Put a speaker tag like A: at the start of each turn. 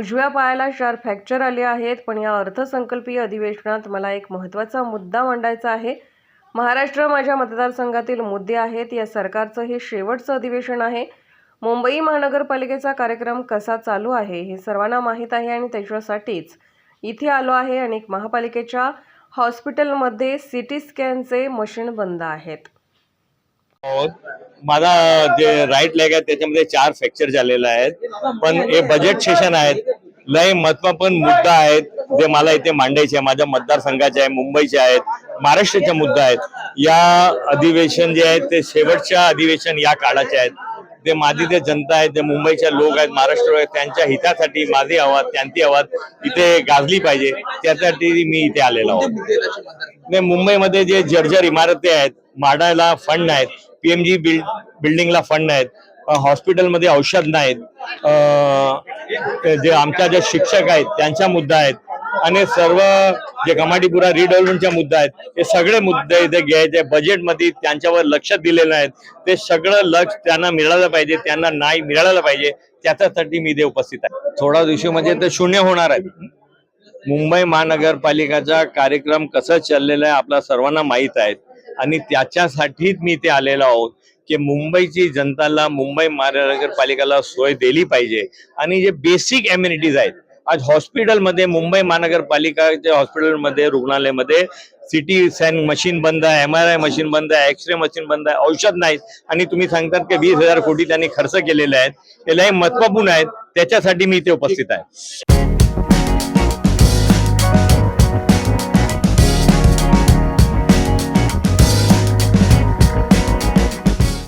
A: उजव्या पायाला चार फ्रॅक्चर आले आहेत पण या अर्थसंकल्पीय अधिवेशनात मला एक महत्त्वाचा मुद्दा मांडायचा आहे. महाराष्ट्र माझ्या मतदारसंघातील मुद्दे आहेत या सरकारचं हे शेवटचं अधिवेशन आहे. मुंबई महानगरपालिकेचा कार्यक्रम कसा चालू आहे हे सर्वांना माहीत आहे आणि त्याच्यासाठीच इथे आलो आहे. आणि महापालिकेच्या हॉस्पिटलमध्ये सी टी स्कॅनचे मशीन बंद आहेत.
B: माझा जे राईट लेग आहे त्याच्यामध्ये चार फ्रॅक्चर झालेला आहेत. पण हे बजेट सेशन आहेत. लय महत्त्वपूर्ण मुद्दा आहेत जे मला इथे मांडायचे आहे माझ्या मतदारसंघाचे आहे मुंबईचे आहेत महाराष्ट्राचे मुद्दा आहेत. या अधिवेशन जे आहेत ते शेवटच्या अधिवेशन या काळाचे आहेत. ते माझी जे जनता आहे ते मुंबईचे लोक आहेत महाराष्ट्र आहेत त्यांच्या हितासाठी माझे आवाज त्यांची आवाज इथे गाजली पाहिजे. त्यासाठी मी इथे आलेलो आहोत. नाही मुंबईमध्ये जे जर्जर इमारती आहेत माडाला फंड आहेत पीएमजी बिल्ड बिल्डिंगला फंड आहेत हॉस्पिटलमध्ये औषध नाहीत. जे आमच्या ज्या शिक्षक आहेत त्यांचा मुद्दा आहेत. आणि सर्व जे कमाटीपुरा रिडेव्हलपमेंटच्या मुद्दा आहेत हे सगळे मुद्दे इथे घ्यायचे. बजेटमध्ये त्यांच्यावर लक्ष दिलेलं आहेत ते सगळं लक्ष त्यांना मिळालं पाहिजे त्यांना नाही मिळालं पाहिजे त्याच्यासाठी मी इथे उपस्थित आहे. थोडा दिवशी म्हणजे ते शून्य होणार आहे. मुंबई महानगरपालिकाचा कार्यक्रम कसा चाललेला आहे आपल्या सर्वांना माहीत आहे. आणि त्याच्यासाठीच मी इथे आलेलो आहोत की मुंबईची जनताला मुंबई महानगरपालिकेला सोय दिली पाहिजे. आणि जे बेसिक एम्युनिटीज आहेत आज हॉस्पिटलमध्ये मुंबई महानगरपालिकाच्या हॉस्पिटलमध्ये रुग्णालयामध्ये सिटी स्कॅन मशीन बंद आहे एम आर आय मशीन बंद आहे एक्सरे मशीन बंद आहे औषध नाहीत. आणि तुम्ही सांगतात की वीस हजार कोटी त्यांनी खर्च केलेले आहेत. ते लय महत्त्वपूर्ण आहेत. त्याच्यासाठी मी इथे उपस्थित आहे.